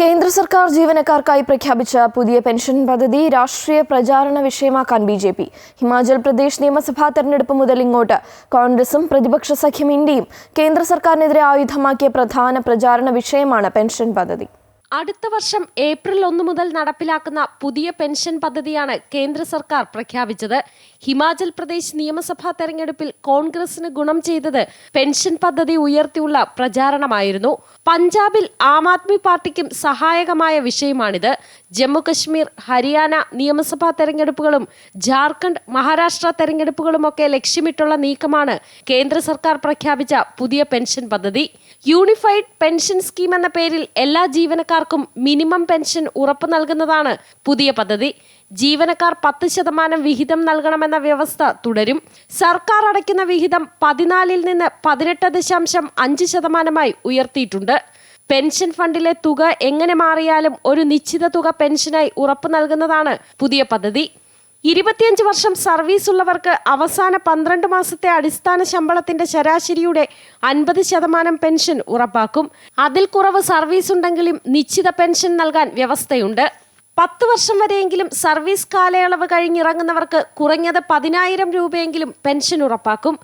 കേന്ദ്ര സർക്കാർ ജീവനക്കാർക്കായി പ്രഖ്യാപിച്ച പുതിയ പെൻഷൻ പദ്ധതി രാഷ്ട്രീയ പ്രചാരണ വിഷയമാക്കാൻ B J P. Himachal Pradesh നിയമസഭാ തെരഞ്ഞെടുപ്പ് മുതൽ ഇങ്ങോട്ട് കോൺഗ്രസും പ്രതിപക്ഷ സഖ്യം ഇന്ത്യയും കേന്ദ്ര സർക്കാരിനെതിരെ ആയുധമാക്കിയ പ്രധാന പ്രചാരണ വിഷയമാണ് പെൻഷൻ പദ്ധതി. അടുത്ത വർഷം ഏപ്രിൽ ഒന്ന് മുതൽ നടപ്പിലാക്കുന്ന പുതിയ പെൻഷൻ പദ്ധതിയാണ് കേന്ദ്ര സർക്കാർ പ്രഖ്യാപിച്ചത്. ഹിമാചൽ പ്രദേശ് നിയമസഭാ തെരഞ്ഞെടുപ്പിൽ കോൺഗ്രസിന് ഗുണം ചെയ്തത് പെൻഷൻ പദ്ധതി ഉയർത്തിയുള്ള പ്രചാരണമായിരുന്നു. പഞ്ചാബിൽ ആം ആദ്മി പാർട്ടിക്കും സഹായകമായ വിഷയമാണിത്. ജമ്മുകശ്മീർ ഹരിയാന നിയമസഭാ തെരഞ്ഞെടുപ്പുകളും ജാർഖണ്ഡ് മഹാരാഷ്ട്ര തെരഞ്ഞെടുപ്പുകളുമൊക്കെ ലക്ഷ്യമിട്ടുള്ള നീക്കമാണ് കേന്ദ്ര സർക്കാർ പ്രഖ്യാപിച്ച പുതിയ പെൻഷൻ പദ്ധതി. യൂണിഫൈഡ് പെൻഷൻ സ്കീം എന്ന പേരിൽ എല്ലാ ജീവനക്കാർക്കും മിനിമം പെൻഷൻ ഉറപ്പു നൽകുന്നതാണ് പുതിയ പദ്ധതി. ജീവനക്കാർ പത്ത് ശതമാനം വിഹിതം നൽകണമെന്ന വ്യവസ്ഥ തുടരും. സർക്കാർ അടയ്ക്കുന്ന വിഹിതം പതിനാലിൽ നിന്ന് പതിനെട്ട് ദശാംശം അഞ്ച് ശതമാനമായി ഉയർത്തിയിട്ടുണ്ട്. പെൻഷൻ ഫണ്ടിലെ തുക എങ്ങനെ മാറിയാലും ഒരു നിശ്ചിത തുക പെൻഷനായി ഉറപ്പു നൽകുന്നതാണ് പുതിയ പദ്ധതി. ഇരുപത്തിയഞ്ച് വർഷം സർവീസ് ഉള്ളവർക്ക് അവസാന പന്ത്രണ്ട് മാസത്തെ അടിസ്ഥാന ശമ്പളത്തിന്റെ ശരാശരിയുടെ അൻപത് ശതമാനം പെൻഷൻ ഉറപ്പാക്കും. അതിൽ കുറവ് സർവീസ് ഉണ്ടെങ്കിലും നിശ്ചിത പെൻഷൻ നൽകാൻ വ്യവസ്ഥയുണ്ട്. പത്ത് വർഷം വരെയെങ്കിലും സർവീസ് കാലയളവ് കഴിഞ്ഞിറങ്ങുന്നവർക്ക് കുറഞ്ഞത് പതിനായിരം രൂപയെങ്കിലും പെൻഷൻ ഉറപ്പാക്കും.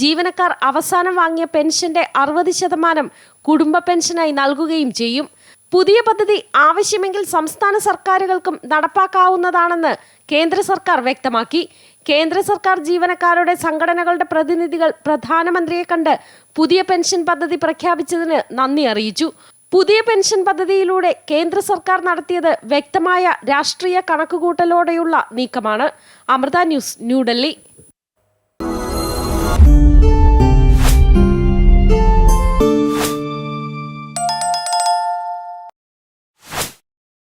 ജീവനക്കാർ അവസാനം വാങ്ങിയ പെൻഷന്റെ അറുപത് ശതമാനം കുടുംബ പെൻഷനായി നൽകുകയും ചെയ്യും. പുതിയ പദ്ധതി ആവശ്യമെങ്കിൽ സംസ്ഥാന സർക്കാരുകൾക്കും നടപ്പാക്കാവുന്നതാണെന്ന് കേന്ദ്ര സർക്കാർ വ്യക്തമാക്കി. കേന്ദ്ര സർക്കാർ ജീവനക്കാരുടെ സംഘടനകളുടെ പ്രതിനിധികൾ പ്രധാനമന്ത്രിയെ കണ്ട് പുതിയ പെൻഷൻ പദ്ധതി പ്രഖ്യാപിച്ചതിന് നന്ദി അറിയിച്ചു. പുതിയ പെൻഷൻ പദ്ധതിയിലൂടെ കേന്ദ്ര സർക്കാർ നടത്തിയത് വ്യക്തമായ രാഷ്ട്രീയ കണക്കുകൂട്ടലോടെയുള്ള നീക്കമാണ്. അമൃത ന്യൂസ് ന്യൂഡൽഹി